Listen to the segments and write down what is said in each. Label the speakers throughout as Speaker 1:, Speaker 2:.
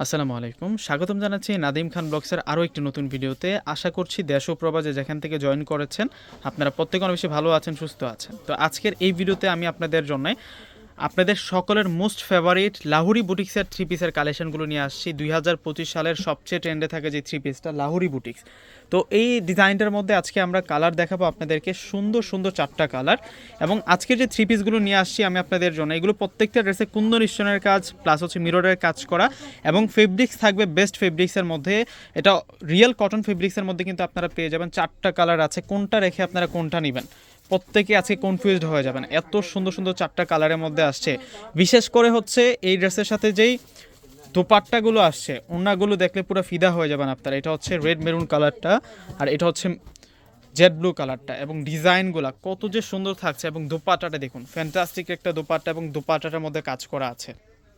Speaker 1: আসসালামু আলাইকুম। স্বাগতম জানাচ্ছি নাদিম খান ব্লগসের আরও একটি নতুন ভিডিওতে। আশা করছি দেশ ও প্রবাজে যেখান থেকে জয়েন করেছেন, আপনারা প্রত্যেক অনেক বেশি ভালো আছেন, সুস্থ আছেন। তো আজকের এই ভিডিওতে আমি আপনাদের জন্য আপনাদের সকলের মোস্ট ফেভারিট লাহুরি বুটিক্সের থ্রি পিসের কালেকশনগুলো নিয়ে আসছি। দুই হাজার পঁচিশ সালের সবচেয়ে ট্রেন্ডে থাকে যে থ্রি পিসটা লাহুরি বুটিক্স তো এই ডিজাইনটার মধ্যে আজকে আমরা কালার দেখাবো আপনাদেরকে সুন্দর সুন্দর চারটা কালার এবং আজকের যে থ্রি পিসগুলো নিয়ে আসছি আমি আপনাদের জন্য, এগুলো প্রত্যেকটা ড্রেসে কুন্দন স্টোনের কাজ প্লাস হচ্ছে মিররের কাজ করা। এবং ফেব্রিক্স থাকবে বেস্ট ফেব্রিক্সের মধ্যে। এটা রিয়েল কটন ফেব্রিক্সের মধ্যে কিন্তু আপনারা পেয়ে যাবেন চারটা কালার আছে। কোনটা রেখে আপনারা কোনটা নেবেন? প্রত্যেকে আজকে কনফিউজড হয়ে যাবেন। এত সুন্দর সুন্দর চারটা কালারের মধ্যে আসছে। বিশেষ করে হচ্ছে এই ড্রেসের সাথে যেই দোপাট্টাগুলো আসছে ওনাগুলো দেখলে পুরো ফিদা হয়ে যাবেন আপনারা। এটা হচ্ছে রেড মেরুন কালারটা আর এটা হচ্ছে জেড ব্লু কালারটা এবং ডিজাইনগুলো কত যে সুন্দর থাকছে এবং দোপাট্টাটা দেখুন ফ্যান্টাস্টিক একটা দোপাট্টা এবং দোপাট্টাটার মধ্যে কাজ করা আছে।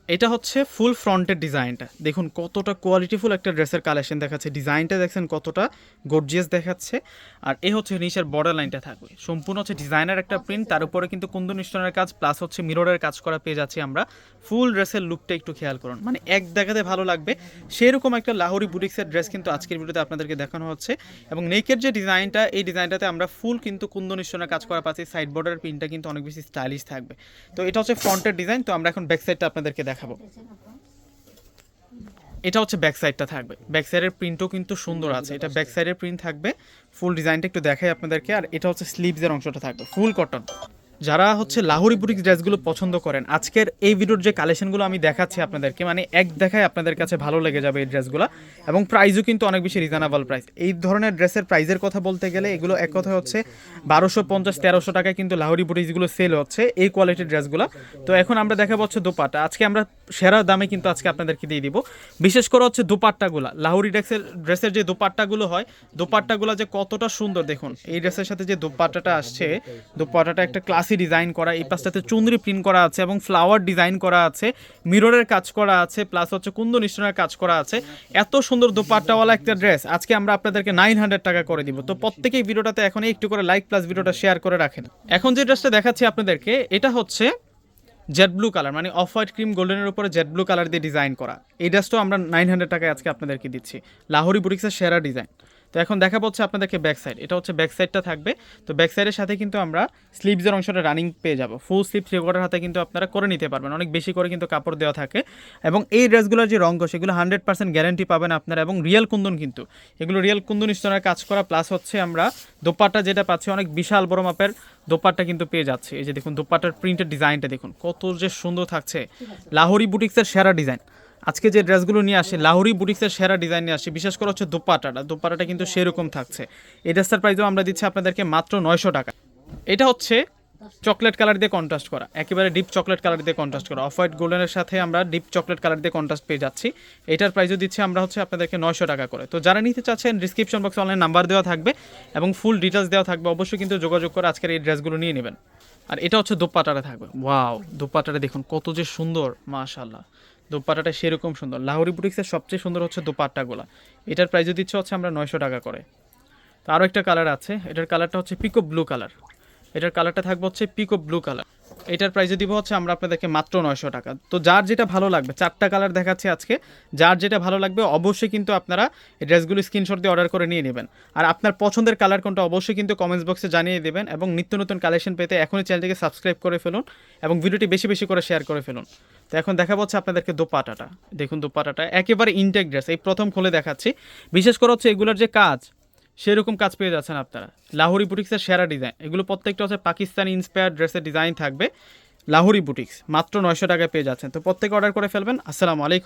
Speaker 1: এটা হচ্ছে ফুল ফ্রন্টের ডিজাইনটা দেখুন, কতটা কোয়ালিটিফুল একটা ড্রেসের কালেকশন দেখাচ্ছে। ডিজাইনটা দেখছেন কতটা গর্জিয়াস দেখাচ্ছে। আর এ হচ্ছে নিচের বর্ডার লাইনটা থাকবে। সম্পূর্ণ হচ্ছে ডিজাইনার একটা প্রিন্ট তার উপরে কিন্তু কুন্দন স্টোনের কাজ প্লাস হচ্ছে মিররের কাজ করা পেয়ে যাচ্ছি আমরা। ফুল ড্রেসের লুকটা একটু খেয়াল করুন। মানে এক দেখাতে ভালো লাগবে। সেরকম একটা লাহোরি বুটিক্সের ড্রেস কিন্তু আজকের ভিডিওতে আপনাদেরকে দেখানো হচ্ছে। এবং নেকের যে ডিজাইনটা এই ডিজাইনটাতে আমরা ফুল কিন্তু কুন্দন স্টোনের কাজ করা পাচ্ছি। সাইড বর্ডারের প্রিন্টটা কিন্তু অনেক বেশি স্টাইলিশ থাকবে। তো এটা হচ্ছে ফ্রন্টের ডিজাইন তো আমরা এখন ব্যাক সাইডটা আপনাদেরকে দেখাবো। এটা হচ্ছে ব্যাক সাইডটা থাকবে। ব্যাক সাইডের প্রিন্টও কিন্তু সুন্দর আছে। এটা ব্যাক সাইডের প্রিন্ট থাকবে। ফুল ডিজাইনটা একটু দেখাই আপনাদেরকে। আর এটা হচ্ছে স্লিভসের অংশটা থাকবে। ফুল কটন যারা হচ্ছে লাহোরি বুটিক ড্রেসগুলো পছন্দ করেন, আজকের এই ভিডিওর যে কালেকশনগুলো আমি দেখাচ্ছি আপনাদেরকে মানে এক দেখায় আপনাদের কাছে ভালো লেগে যাবে এই ড্রেসগুলো, এবং প্রাইসও কিন্তু অনেক বেশি রিজনেবল প্রাইস এই ধরনের ড্রেসের প্রাইসের কথা বলতে গেলে এগুলো এক কথা হচ্ছে বারোশো পঞ্চাশ, তেরোশো টাকায় কিন্তু লাহোরি বুটিক্সগুলো সেল হচ্ছে এই কোয়ালিটির ড্রেসগুলো। তো এখন আমরা দেখা হচ্ছে দোপাট্টা। আজকে আমরা সেরা দামে কিন্তু আজকে আপনাদেরকে দিয়ে দিব। বিশেষ করে হচ্ছে দোপাট্টাগুলো, লাহোরি ড্রেসের ড্রেসের যে দোপাট্টাগুলো হয়, দোপাট্টাগুলো যে কতটা সুন্দর দেখুন, এই ড্রেসের সাথে যে দোপাট্টাটা আসছে, দোপাট্টাটা একটা ক্লাসি ডিজাইন করা, এই পাশটাতে চুনরি প্রিন্ট করা আছে এবং ফ্লাওয়ার ডিজাইন করা আছে, মিররের কাজ করা আছে, প্লাস হচ্ছে কুন্দন স্টোনের কাজ করা আছে। এত সুন্দর দোপাট্টাওয়ালা একটা ড্রেস, আজকে আমরা আপনাদেরকে নাইন হান্ড্রেড টাকা করে দিব। তো প্রত্যেকেই ভিডিওটাতে এখন একটু করে লাইক প্লাস ভিডিওটা শেয়ার করে রাখেন। এখন যে ড্রেসটা দেখাচ্ছি আপনাদেরকে, এটা হচ্ছে জেড ব্লু কালার মানে অফ হোয়াইট ক্রিম গোল্ডেনের উপরে জেড ব্লু কালার দিয়ে ডিজাইন করা। এই ড্রেসটাও আমরা নাইন হান্ড্রেড টাকায় আজকে আপনাদেরকে দিচ্ছি। লাহোরি বুটিক্সের সেরা ডিজাইন তো এখন দেখা হচ্ছে আপনাদেরকে ব্যাক সাইড এটা হচ্ছে ব্যাক সাইডটা থাকবে। তো ব্যাক সাইডের সাথে কিন্তু আমরা স্লিভসের অংশটা রানিং পেয়ে যাব। ফুল স্লিভ থ্রি কোয়ার্টার হাতে কিন্তু আপনারা করে নিতে পারবেন অনেক বেশি করে কিন্তু কাপড় দেওয়া থাকে। এবং এই ড্রেসগুলোর যে রঙ সেগুলো হান্ড্রেড পার্সেন্ট গ্যারান্টি পাবেন আপনারা এবং রিয়েল কুন্দন কিন্তু। এগুলো রিয়েল কুন্দন স্টোনের কাজ করা প্লাস হচ্ছে আমরা দোপাট্টা যেটা পাচ্ছি অনেক বিশাল বড় মাপের দোপাট্টা কিন্তু পেয়ে যাচ্ছে। এই যে দেখুন দোপাট্টার প্রিন্টের ডিজাইনটা দেখুন কত যে সুন্দর থাকছে। লাহোরি বুটিক্সের সেরা ডিজাইন আজকে যে ড্রেসগুলো নিয়ে আসে, লাহোরি বুটিক্সের সেরা ডিজাইন নিয়ে আসে, বিশেষ করে হচ্ছে দোপাটাটা। দোপাটাটা কিন্তু সেরকম থাকছে। এই ড্রেসটার প্রাইসও আমরা দিচ্ছি আপনাদেরকে মাত্র নয়শো টাকা। এটা হচ্ছে চকলেট কালার দিয়ে কন্ট্রাস্ট করা। একেবারে ডিপ চকলেট কালার দিয়ে কন্ট্রাস্ট করা। অফ হোয়াইট গোল্ডেনের সাথে আমরা ডিপ চকলেট কালার দিয়ে কন্ট্রাস্ট পেয়ে যাচ্ছি। এটার প্রাইসও দিচ্ছি আমরা হচ্ছে আপনাদেরকে নয়শো টাকা করে। তো যারা নিতে চাচ্ছেন ডিসক্রিপশন বক্সে অনলাইন নাম্বার দেওয়া থাকবে এবং ফুল ডিটেলস দেওয়া থাকবে, অবশ্যই কিন্তু যোগাযোগ করে আজকের এই ড্রেসগুলো নিয়ে নেবেন। আর এটা হচ্ছে দোপাটাটা থাকবে। ওয়াও দোপাটাটা দেখুন, কত যে সুন্দর মাশাল্লাহ দোপাট্টাটা সেরকম সুন্দর। লাহোরি বুটিক্সের সবচেয়ে সুন্দর হচ্ছে দোপাট্টাগুলো। এটার প্রাইস দিচ্ছে হচ্ছে আমরা নয়শো টাকা করে। তো আরও একটা কালার আছে। এটার কালারটা হচ্ছে পিকো ব্লু কালার এটার কালারটা থাকবে হচ্ছে পিকো ব্লু কালার এটার প্রাইসে দিব হচ্ছে আমরা আপনাদেরকে মাত্র নয়শো টাকা। তো যার যেটা ভালো লাগবে, চারটা কালার দেখাচ্ছে আজকে, যার যেটা ভালো লাগবে অবশ্যই কিন্তু আপনারা এই ড্রেসগুলো স্ক্রিনশট দিয়ে অর্ডার করে নিয়ে নেবেন। আর আপনার পছন্দের কালার কোনটা অবশ্যই কিন্তু কমেন্টস বক্সে জানিয়ে দেবেন এবং নিত্য নতুন কালেকশন পেতে এখনই চ্যানেলটিকে সাবস্ক্রাইব করে ফেলুন এবং ভিডিওটি বেশি বেশি করে শেয়ার করে ফেলুন। তো এখন দেখা হচ্ছে আপনাদেরকে দোপাটাটা। দেখুন দোপাটাটা, একেবারে ইনটেক ড্রেস এই প্রথম খুলে দেখাচ্ছি। বিশেষ করে হচ্ছে এগুলোর যে কাজ সেরকম কাজ পেয়ে যাচ্ছেন আপনারা। লাহোরি বুটিক্সের সেরা ডিজাইন। এগুলো প্রত্যেকটা হচ্ছে পাকিস্তানি ইন্সপায়ার ড্রেসের ডিজাইন থাকবে। লাহোরি বুটিক্স, মাত্র নয়শো টাকায় পেয়ে যাচ্ছেন। তো প্রত্যেকে অর্ডার করে ফেলবেন। আসসালামু আলাইকুম।